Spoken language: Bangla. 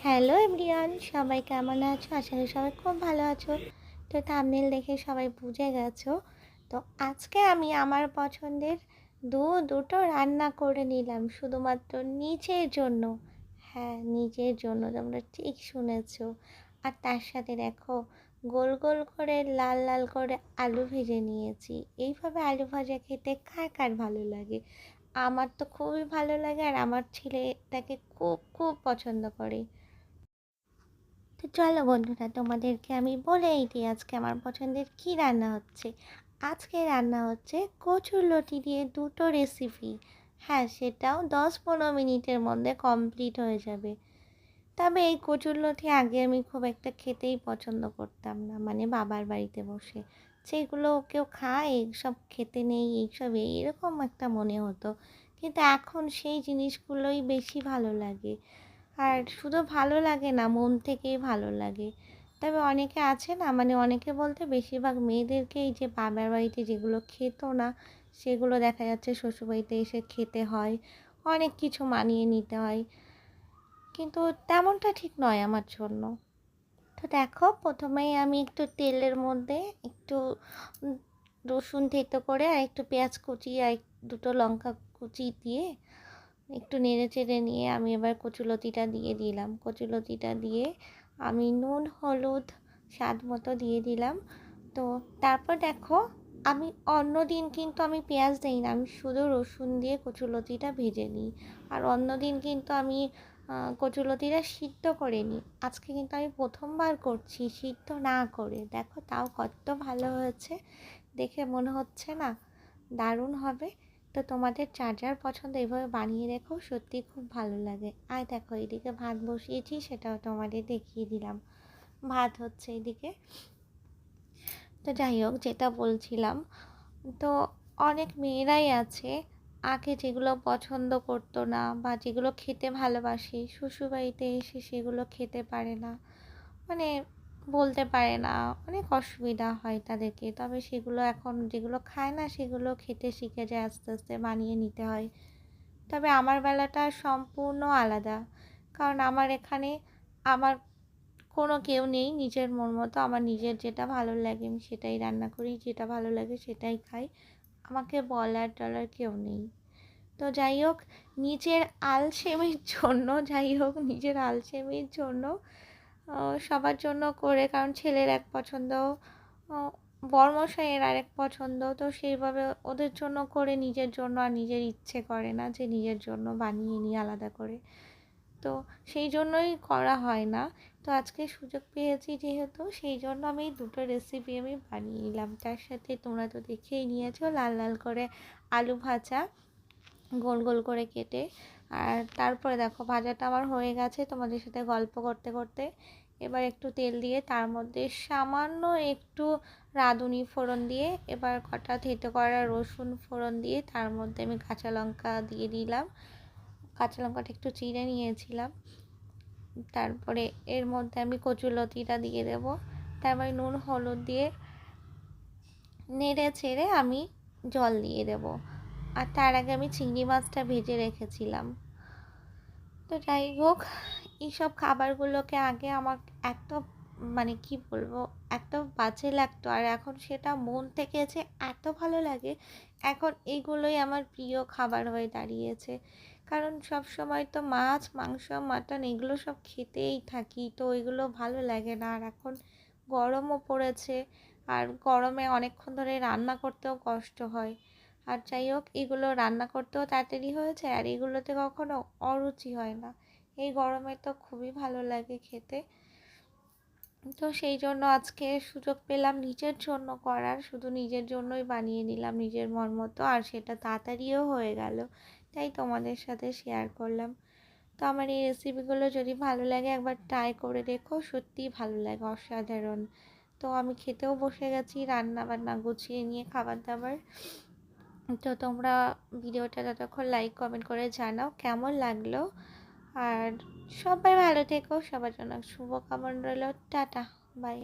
হ্যালো এভরিওয়ান, সবাই কেমন আছো? আশা করি সবাই খুব ভালো আছো। তো থামনেল দেখে সবাই বুঝে গেছো। তো আজকে আমি আমার পছন্দের দু, দুটো রান্না করে নিলাম, শুধুমাত্র নিজের জন্য। হ্যাঁ নিজের জন্য, তোমরা ঠিক শুনেছো। আর তার সাথে দেখো, গোল গোল করে লাল লাল করে আলু ভেজে নিয়েছি। এইভাবে আলু ভাজা খেতে কার কার ভালো লাগে? আমার তো খুবই ভালো লাগে আর আমার ছেলে এটাকে খুব খুব পছন্দ করে। তো চলো বন্ধুরা, তোমাদেরকে আমি বলেই দিই আজকে আমার পছন্দের কী রান্না হচ্ছে। আজকে রান্না হচ্ছে কচুর লতি দিয়ে দুটো রেসিপি হ্যাঁ সেটাও দশ পনেরো মিনিটের মধ্যে কমপ্লিট হয়ে যাবে। তবে এই কচুর লতি আগে আমি খুব একটা খেতেই পছন্দ করতাম না মানে বাবার বাড়িতে বসে। যেগুলো কেউ খায়, এইসব খেতে নেই, এইসব, এইরকম একটা মনে হতো। কিন্তু এখন সেই জিনিসগুলোই বেশি ভালো লাগে। আর শুধু ভালো লাগে না, মন থেকেই ভালো লাগে। তবে অনেকে আছে না মানে অনেকে বলতে বেশিরভাগ মেয়েদেরকেই যে বাবার বাড়িতে যেগুলো খেত না, সেগুলো দেখা যাচ্ছে শ্বশুরবাড়িতে এসে খেতে হয়, অনেক কিছু মানিয়ে নিতে হয়। কিন্তু তেমনটা ঠিক নয় আমার জন্য। তো দেখো, প্রথমেই আমি একটু তেলের মধ্যে একটু রসুন থেতো করে আর একটু পেঁয়াজ কুচি আর দুটো লঙ্কা কুচি দিয়ে একটু নেড়ে চেড়ে নিয়ে আমি এবার কচুলতিটা দিয়ে দিলাম। কচুলতিটা দিয়ে আমি নুন, হলুদ, স্বাদ মতো দিয়ে দিলাম। তো তারপর দেখো, আমি অন্য দিন কিন্তু আমি পেঁয়াজ দিই না, আমি শুধু রসুন দিয়ে কচুলতিটা ভেজে নিই। আর অন্য দিন কিন্তু আমি কচুলতিটা সিদ্ধ করে নিই। আজকে কিন্তু আমি প্রথমবার করছি, সিদ্ধ না করে। দেখো তাও কত ভালো হয়েছে, দেখে মনে হচ্ছে না, দারুণ হবে। তো তোমাদের যার পছন্দ এইভাবে বানিয়ে রেখো, সত্যি খুব ভালো লাগে। আর দেখো, এদিকে ভাত বসিয়েছি, সেটাও তোমাদের দেখিয়ে দিলাম। ভাত হচ্ছে এদিকে। তো যাই হোক, যেটা বলছিলাম, তো অনেক মেয়েরাই আছে, আগে যেগুলো পছন্দ করতো না বা যেগুলো খেতে ভালোবাসে, শ্বশুরবাড়িতে এসে সেগুলো খেতে পারে না। মানে বলতে পারে না। অনেক অসুবিধা হয় তাদেরকে। তবে সেগুলো এখন যেগুলো খায় না, সেগুলো খেতে শিখে যায় আস্তে আস্তে বানিয়ে নিতে হয়। তবে আমার বেলাটা সম্পূর্ণ আলাদা। কারণ আমার এখানে আমার কোনো কেউ নেই, নিজের মন মতো। আমার নিজের যেটা ভালো লাগে আমি সেটাই রান্না করি, যেটা ভালো লাগে সেটাই খাই। আমাকে বলার টলার কেউ নেই। তো যাই হোক, নিজের আলসেমির জন্য, যাই হোক, নিজের আলসেমির জন্য সবার জন্য করে, কারণ ছেলের এক পছন্দ বর্মশাইয়ের আরেক পছন্দ, তো সেইভাবে ওদের জন্য করে নিজের জন্য আর নিজের ইচ্ছে করে না যে নিজের জন্য বানিয়ে নিই আলাদা করে। তো সেই জন্যই করা হয় না। তো আজকে সুযোগ পেয়েছি যেহেতু, সেই জন্য আমি দুটো রেসিপি আমি বানিয়ে নিলাম। তার সাথে তোমরা তো দেখেই নিয়েছো, লাল লাল করে আলু ভাজা, গোল গোল করে কেটে, আর তারপরে দেখো ভাজাটা আমার হয়ে গেছে তোমাদের সাথে গল্প করতে করতে। এবার একটু তেল দিয়ে তার মধ্যে সামান্য একটু রাঁধুনি ফোড়ন দিয়ে, এবার কটা থেতো করা রসুন ফোড়ন দিয়ে তার মধ্যে আমি কাঁচা লঙ্কা দিয়ে দিলাম। কাঁচা লঙ্কাটা একটু চিড়ে নিয়েছিলাম। তারপরে এর মধ্যে আমি কচুলতিটা দিয়ে দেব। তারপরে নুন, হলুদ দিয়ে নেড়ে ছেড়ে আমি জল দিয়ে দেব। আর তার আগে আমি চিংড়ি মাছটা ভেজে রেখেছিলাম। তো যাই হোক এইসব খাবারগুলোকে আগে আমার এত মানে কি বলব, এত বাজে লাগতো। আর এখন সেটা মন থেকে যে এত ভালো লাগে, এখন এগুলোই আমার প্রিয় খাবার হয়ে দাঁড়িয়েছে। কারণ সব সময় তো মাছ, মাংস, মাটন এগুলো সব খেতেই থাকি, তো এগুলো ভালো লাগে না। আর এখন গরমও পড়েছে, আর গরমে অনেকক্ষণ ধরে রান্না করতেও কষ্ট হয়। আর যাই হোক, এগুলো রান্না করতেও তাড়াতাড়ি হয়ে যায় আর এগুলোতে কখনো অরুচি হয় না। এই গরমে তো খুবই ভালো লাগে খেতে। তো সেই জন্য আজকে সুযোগ পেলাম নিজের জন্য করার। শুধু নিজের জন্যই বানিয়ে নিলাম নিজের মন মতো, আর সেটা তাড়াতাড়িও হয়ে গেল। তাই তোমাদের সাথে শেয়ার করলাম। তো আমার এই রেসিপিগুলো যদি ভালো লাগে একবার ট্রাই করে দেখো, সত্যিই ভালো লাগে, অসাধারণ। তো আমি খেতেও বসে গেছি রান্না বান্না গুছিয়ে নিয়ে খাবার দাবার তো তোমরা ভিডিওটা যতক্ষণ লাইক কমেন্ট করে জানাও কেমন লাগল। আর সবাই ভালো থেকো সবার জন্য শুভকামনা রইল টাটা বাই